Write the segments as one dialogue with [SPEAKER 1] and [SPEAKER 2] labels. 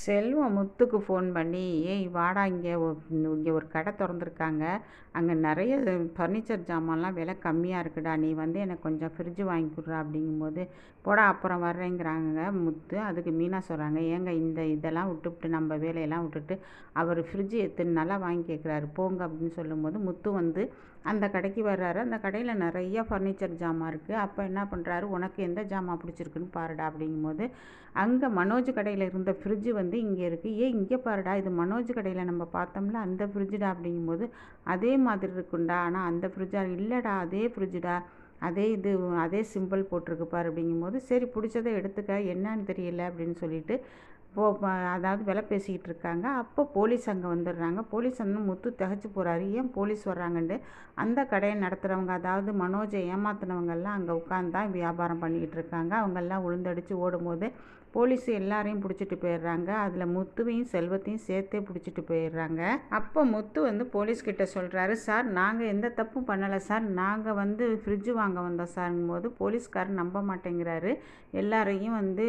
[SPEAKER 1] செல்வம் முத்துக்கு phone பண்ணி ஏய் வாடா இங்கே இங்கே ஒரு கடை திறந்துருக்காங்க. அங்கே நிறைய ஃபர்னிச்சர் ஜாமான்லாம் விலை கம்மியாக இருக்குடா. நீ வந்து எனக்கு கொஞ்சம் ஃப்ரிட்ஜு வாங்கி கொடுறா? அப்படிங்கும்போது போடா அப்புறம் வர்றேங்கிறாங்க முத்து. அதுக்கு மீனா சொல்கிறாங்க ஏங்க இந்த இதெல்லாம் விட்டுவிட்டு நம்ம வேலையெல்லாம் விட்டுட்டு அவர் ஃப்ரிட்ஜு எத்தனை நாளாக வாங்கி கேட்குறாரு போங்க அப்படின்னு சொல்லும்போது முத்து வந்து அந்த கடைக்கு வர்றாரு. அந்த கடையில் நிறைய ஃபர்னிச்சர் ஜாமான் இருக்குது அப்போ என்ன பண்ணுறாரு உனக்கு எந்த ஜாமான் பிடிச்சிருக்குன்னு பாருடா அப்படிங்கும்போது அங்கே மனோஜ் கடையில் இருந்த ஃப்ரிட்ஜு வந்து இங்கே இருக்குது ஏன் இங்கே பாருடா இது மனோஜ் கடையில் நம்ம பார்த்தோம்ல அந்த ஃப்ரிட்ஜுடா அப்படிங்கும்போது அதே மாதிரி இருக்குண்டா ஆனால் அந்த ஃப்ரிட்ஜா இல்லைடா அதே ஃப்ரிட்ஜுடா அதே இது அதே சிம்பிள் போட்டிருக்கு பாரு. அப்படிங்கும்போது சரி பிடிச்சதை எடுத்துக்க. என்னன்னு தெரியல. அப்படின்னு சொல்லிட்டு போ அதாவது விலை பேசிக்கிட்டு இருக்காங்க. அப்போ போலீஸ் அங்கே வந்துடுறாங்க. போலீஸ் வந்து முத்து திகச்சு போகிறாரு ஏன் போலீஸ் வர்றாங்கன்ட்டு அந்த கடையை நடத்துகிறவங்க அதாவது மனோஜை ஏமாத்தினவங்கெல்லாம் அங்கே உட்காந்து தான் வியாபாரம் பண்ணிக்கிட்டு இருக்காங்க. அவங்கெல்லாம் உளுந்தடிச்சு ஓடும்போது போலீஸ் எல்லாரையும் பிடிச்சிட்டு போயிடுறாங்க. அதில் முத்துவையும் செல்வத்தையும் சேர்த்தே பிடிச்சிட்டு போயிடுறாங்க. அப்போ முத்து வந்து போலீஸ்கிட்ட சொல்கிறாரு சார் நாங்கள் எந்த தப்பும் பண்ணலை சார். நாங்கள் வந்து ஃப்ரிட்ஜு வாங்க வந்தோம் சார்ங்கும் போது போலீஸ்காரர் நம்ப மாட்டேங்கிறாரு. எல்லாரையும் வந்து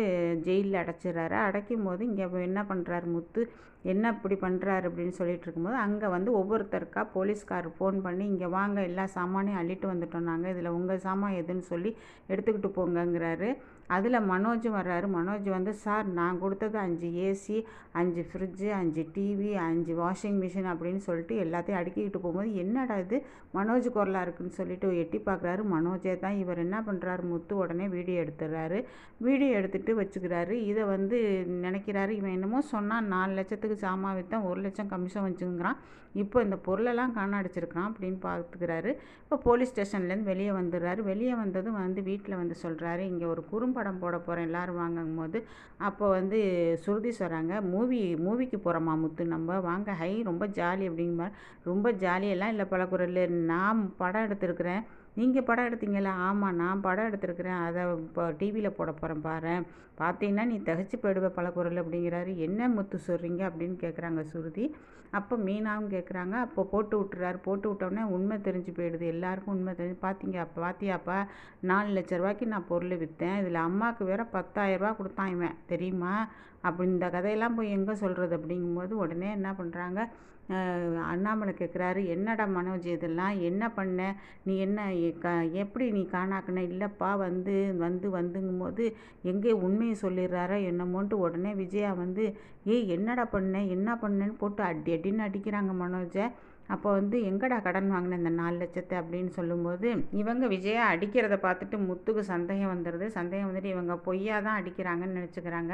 [SPEAKER 1] ஜெயிலில் அடைச்சிடுறாரு. அடைக்கும் போது இங்கே என்ன பண்ணுறாரு முத்து? என்ன இப்படி பண்ணுறாரு அப்படின்னு சொல்லிட்டு இருக்கும்போது அங்கே வந்து ஒவ்வொருத்தருக்கா போலீஸ்காரர் ஃபோன் பண்ணி இங்கே வாங்க எல்லா சாமானையும் அள்ளிட்டு வந்துட்டோம் நாங்கள் இதில் உங்கள் சாமான் எதுன்னு சொல்லி எடுத்துக்கிட்டு போங்கங்கிறாரு. அதில் மனோஜ் வர்றாரு. மனோஜ் வந்து சார் நான் கொடுத்தது அஞ்சு ஏசி அஞ்சு ஃப்ரிட்ஜு அஞ்சு டிவி அஞ்சு வாஷிங் மிஷின் அப்படின்னு சொல்லிட்டு எல்லாத்தையும் அடுக்கிக்கிட்டு போகும்போது என்னடா இது? மனோஜ் குரலாக இருக்குன்னு சொல்லிட்டு எட்டி பார்க்குறாரு மனோஜே தான் இவர் என்ன பண்ணுறாரு முத்து உடனே வீடியோ எடுத்துடுறாரு. வீடியோ எடுத்துகிட்டு வச்சுக்கிறாரு. இதை வந்து நினைக்கிறாரு. இவன் என்னமோ சொன்னால் நாலு லட்சத்துக்கு சாமான் விற்றான் ஒரு லட்சம் கமிஷன் வச்சுங்கிறான். இப்போ இந்த பொருளெல்லாம் காண அடிச்சிருக்கிறான் அப்படின்னு பார்த்துக்கிறாரு இப்போ போலீஸ் ஸ்டேஷன்லேருந்து வெளியே வந்துடுறாரு. வெளியே வந்ததும் வந்து வீட்டில் வந்து சொல்கிறாரு இங்கே ஒரு குறும்படம் போட போகிறேன் எல்லோரும் வாங்கும் போது அப்போ வந்து சுருதி சொல்கிறாங்க மூவி மூவிக்கு போகிறோமா முத்து நம்ம வாங்க ஹை ரொம்ப ஜாலி அப்படிங்கிற ரொம்ப ஜாலியெல்லாம் இல்லை பழக்குறல் நான் படம் எடுத்திருக்கிறேன். நீங்கள் படம் எடுத்தீங்களா ஆமாம் நான் படம் எடுத்திருக்கிறேன். அதை இப்போ டிவியில் போட போகிறேன் பாரு. பார்த்தீங்கன்னா நீ தகச்சு போயிடுவ பலக்குரல் அப்படிங்கிறாரு. என்ன முத்து சொல்கிறீங்க அப்படின்னு கேட்குறாங்க சுருதி. அப்போ மீனாவும் கேட்குறாங்க அப்போ போட்டு விட்டுறாரு. போட்டு விட்டோடனே உண்மை தெரிஞ்சு போயிடுது. எல்லாருக்கும் உண்மை தெரிஞ்சு பார்த்தீங்க அப்போ பார்த்தியாப்பா நாலு லட்ச ரூபாய்க்கு நான் பொருள் விற்றேன் இதில் அம்மாவுக்கு வேற பத்தாயிரரூபா கொடுத்தான் இவன். தெரியுமா? அப்படி இந்த கதையெல்லாம் போய் எங்கே சொல்கிறது அப்படிங்கும்போது உடனே என்ன பண்ணுறாங்க அண்ணாமலை கேட்குறாரு என்னடா மனோஜ் இதெல்லாம்? என்ன பண்ண? நீ என்ன க எப்படி நீ காணாக்குன? இல்லைப்பா வந்து வந்து வந்துங்கும்போது எங்கே உண்மையை சொல்லிடுறாரோ என்னமோன்ட்டு உடனே விஜயா வந்து ஏய் என்னடா பண்ண? என்ன பண்ணேன்னு? போட்டு அடி அடின்னு அடிக்கிறாங்க மனோஜை. அப்போ வந்து எங்கடா கடன் வாங்கின இந்த நாலு லட்சத்தை அப்படின்னு சொல்லும்போது இவங்க விஜயா அடிக்கிறத பார்த்துட்டு முத்துக்கு சந்தேகம் வந்துடுது சந்தேகம் வந்துட்டு இவங்க பொய்யா தான் அடிக்கிறாங்கன்னு நினச்சிக்கிறாங்க.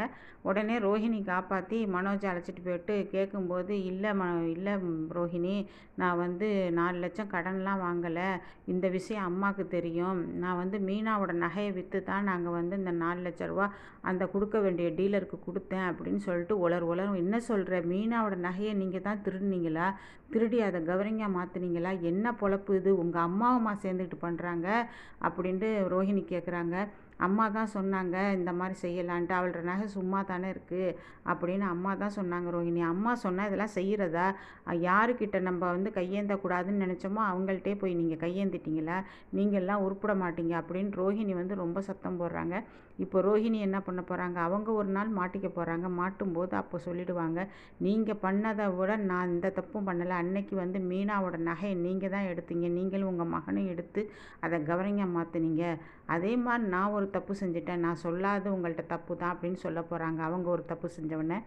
[SPEAKER 1] உடனே ரோஹிணி காப்பாற்றி மனோஜை அழைச்சிட்டு போயிட்டு கேட்கும்போது இல்லை ம இல்லை ரோஹிணி நான் வந்து நாலு லட்சம் கடன்லாம் வாங்கலை. இந்த விஷயம் அம்மாவுக்கு தெரியும். நான் வந்து மீனாவோட நகையை விற்று தான் நாங்கள் வந்து இந்த நாலு லட்ச ரூபா அந்த கொடுக்க வேண்டிய டீலருக்கு கொடுத்தேன் அப்படின்னு சொல்லிட்டு உலர் உலர் என்ன சொல்கிற மீனாவோட நகையை நீங்கள் தான் திருடுனீங்களா? திருடி அதை கவரிங்காக மாற்றுனீங்களா என்ன பொழப்பு இது? உங்கள் அம்மாவுமா சேர்ந்துக்கிட்டு பண்ணுறாங்க அப்படின்ட்டு ரோஹிணி கேட்குறாங்க அம்மா தான் சொன்னாங்க இந்த மாதிரி செய்யலான்ட்டு. அவளோட நகை சும்மா தானே இருக்குது அப்படின்னு அம்மா தான் சொன்னாங்க ரோஹிணி. அம்மா சொன்னால் இதெல்லாம் செய்கிறதா யாருக்கிட்ட நம்ம வந்து கையேந்தக்கூடாதுன்னு நினச்சோமோ அவங்கள்ட்டே போய் நீங்கள் கையேந்திட்டீங்களா? நீங்கள்லாம் உருப்பிட மாட்டீங்க அப்படின்னு ரோஹிணி வந்து ரொம்ப சத்தம் போடுறாங்க. இப்போ ரோஹிணி என்ன பண்ண போகிறாங்க அவங்க ஒரு நாள் மாட்டிக்க போகிறாங்க மாட்டும்போது அப்போ சொல்லிடுவாங்க நீங்கள் பண்ணதை விட நான் இந்த தப்பும் பண்ணலை. அன்னைக்கு வந்து மீனாவோட நகையை நீங்கள் தான் எடுத்தீங்க. நீங்களும் உங்கள் மகனும் எடுத்து அதை கவனிங்க மாற்றுனீங்க அதே மாதிரி நான் ஒரு தப்பு செஞ்சுட்டேன். நான் சொல்லாத உங்கள்கிட்ட தப்பு தான் அப்படின்னு சொல்ல போகிறாங்க அவங்க ஒரு தப்பு செஞ்சவொடனே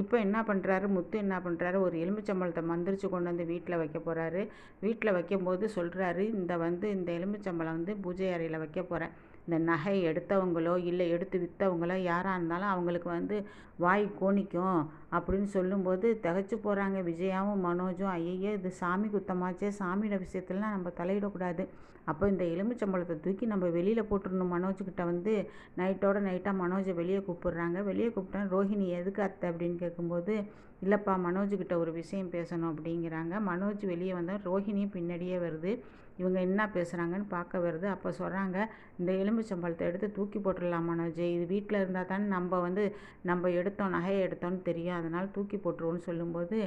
[SPEAKER 1] இப்போ என்ன பண்ணுறாரு முத்து என்ன பண்ணுறாரு ஒரு எலுமிச்சம்பழத்தை மந்திரிச்சு கொண்டு வந்து வீட்டில் வைக்க போகிறாரு வீட்டில் வைக்கும்போது சொல்கிறாரு இந்த வந்து இந்த எலுமிச்சம்பழம் வந்து பூஜை அறையில் வைக்க போகிறேன் இந்த நகை எடுத்தவங்களோ இல்லை எடுத்து விற்றவங்களோ யாராக இருந்தாலும் அவங்களுக்கு வந்து வாய் கோணிக்கும் அப்படின்னு சொல்லும்போது திகச்சு போகிறாங்க விஜயாவும் மனோஜும். ஐயையோ இது சாமி குத்தமாச்சே சாமியோட விஷயத்துலலாம் நம்ம தலையிடக்கூடாது. அப்போ இந்த எலுமிச்சம்பழத்தை தூக்கி நம்ம வெளியில் போட்டுருணும் மனோஜ்கிட்ட வந்து நைட்டோட நைட்டாக மனோஜை வெளியே கூப்பிடுறாங்க. வெளியே கூப்பிட்டா ரோஹிணி எதுக்கு அத்தை? அப்படின்னு கேட்கும்போது இல்லைப்பா மனோஜ்கிட்ட ஒரு விஷயம் பேசணும் அப்படிங்கிறாங்க. மனோஜ் வெளியே வந்தால் ரோஹிணியும் பின்னாடியே வருது. இவங்க என்ன பேசுகிறாங்கன்னு பார்க்க வருது. அப்போ சொல்கிறாங்க இந்த எலுமிச்சம்பழத்தை எடுத்து தூக்கி போட்டுடலாம் ஜெய் இது வீட்டில் இருந்தால் தானே நம்ம வந்து நம்ம எடுத்தோம் நகையை எடுத்தோன்னு தெரியும். அதனால் தூக்கி போட்டுருவோன்னு சொல்லும்போது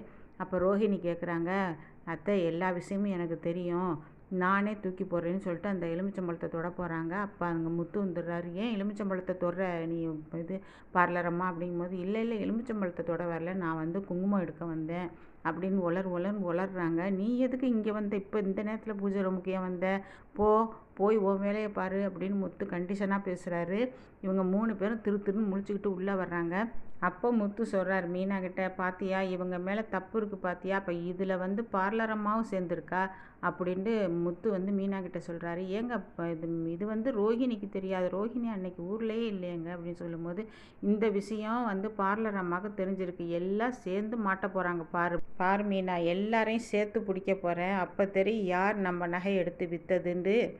[SPEAKER 1] அப்போ ரோஹிணி கேட்குறாங்க அத்தை எல்லா விஷயமும் எனக்கு தெரியும். நானே தூக்கி போடுறேன்னு சொல்லிட்டு அந்த எலுமிச்சம்பழத்தை தொட போகிறாங்க அப்போ அங்கே முத்து வந்துடுறாரு. ஏன் எலுமிச்சம்பழத்தை தொடுற? நீ இது பார்லரம்மா? அப்படிங்கும்போது இல்லை இல்லை எலுமிச்சம்பழத்தை தொட வரல. நான் வந்து குங்குமம் எடுக்க வந்தேன். அப்படின்னு உலர் உலர்னு உலர்றாங்க நீ எதுக்கு இங்கே வந்த? இப்போ இந்த நேரத்தில் பூஜை ரூமுக்கு ஏன் வந்த? போ போய் ஓ வேலையை பாரு. அப்படின்னு முத்து கண்டிஷனாக பேசுகிறாரு இவங்க மூணு பேரும் திரு திருன்னு முழிச்சுக்கிட்டு உள்ளே வர்றாங்க. அப்போ முத்து சொல்கிறார் மீனாகிட்ட பார்த்தியா பாத்தியா இவங்க மேலே தப்பு இருக்குது பாத்தியா? அப்போ இதில் வந்து பார்லர் அம்மாவும் சேர்ந்துருக்கா? அப்படின்ட்டு முத்து வந்து மீனாகிட்ட சொல்கிறாரு ஏங்க இது இது வந்து ரோஹிணிக்கு தெரியாது. ரோஹிணி அன்னைக்கு ஊர்லேயே இல்லையங்க. அப்படின்னு சொல்லும்போது இந்த விஷயம் வந்து பார்லர் அம்மாவுக்கு தெரிஞ்சிருக்கு. எல்லாம் சேர்ந்து மாட்ட போகிறாங்க பாரு பார் மீனா எல்லாரையும் சேர்த்து பிடிக்க போகிறேன் அப்போ தெரியும் யார் நம்ம நகை எடுத்து விற்றதுண்டு